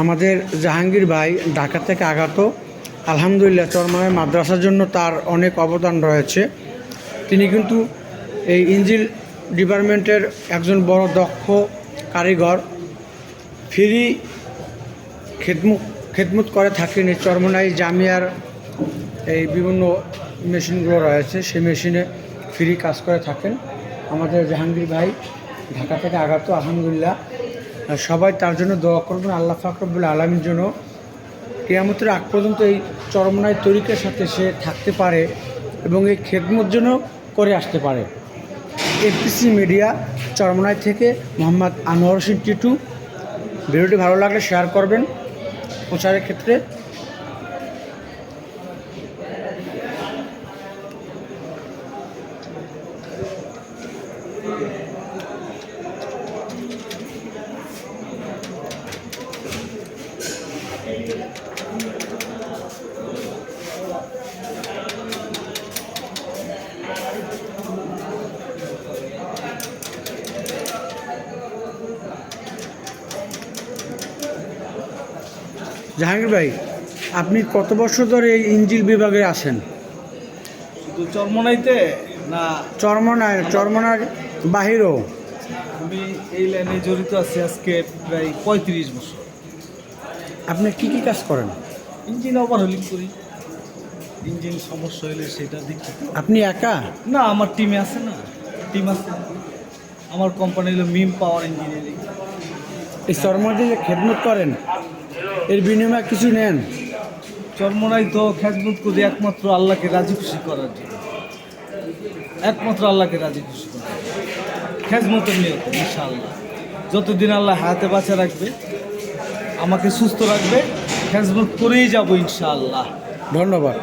আমাদের জাহাঙ্গীর ভাই ঢাকা থেকে আগত। আলহামদুলিল্লাহ চরমানের মাদ্রাসার জন্য তার অনেক অবদান রয়েছে। তিনি কিন্তু এই ইঞ্জিল ডিপার্টমেন্টের একজন বড় দক্ষ কারিগর। ফ্রি খেদমুখ খেদমত করে থাকেন। এই চরমনাই জামিয়ার এই বিভিন্ন মেশিনগুলো রয়েছে। সেই মেশিনে ফ্রি কাজ করে থাকেন। আমাদের জাহাঙ্গীর ভাই ঢাকা থেকে আগত, আলহামদুলিল্লাহ। সবাই তার জন্য দোয়া করবেন, আল্লাহ ফাকরবুল আলমীর জন্য কেয়ামতের আগ পর্যন্ত এই চরমনায় তরিকের সাথে সে থাকতে পারে এবং এই খেদমত জন্য করে আসতে পারে। এফপিসি মিডিয়া চরমনায় থেকে মোহাম্মদ আনোয়ার হোসেন টিটু। ভিডিওটি ভালো লাগলে শেয়ার করবেন। প্রচারের ক্ষেত্রে জাহাঙ্গীর ভাই আপনি কত বছর ধরে এই ইঞ্জিল বিভাগে আছেন? চরমনাইতে না চরমনায় চরমনার বাহিরও? আমি এই লাইনে জড়িত আছি আজকে প্রায় পঁয়ত্রিশ বছর। আপনি কি কি কাজ করেন? ইঞ্জিন ওভারহোলিং করি। ইঞ্জিন সমস্যা হলে সেটা দেখি। আপনি একা? না আমার টিমে আছে না। টিম আছে। আমার কোম্পানি হলো মিম পাওয়ার ইঞ্জিনিয়ারিং এই চরমনাতে যে খেদমত করেন এর বিনিময়ে কিছু নেন? চরমনাই তো খেজমত করি একমাত্র আল্লাহকে রাজি খুশি করার জন্য। একমাত্র আল্লাহকে রাজি খুশি করার জন্য। খেজমতের নিয়ত ইনশাআল্লাহ। যতদিন আল্লাহ হাতে বাঁচা রাখবে আমাকে সুস্থ রাখবে। ফেসবুক করেই যাব ইনশাআল্লাহ। ধন্যবাদ।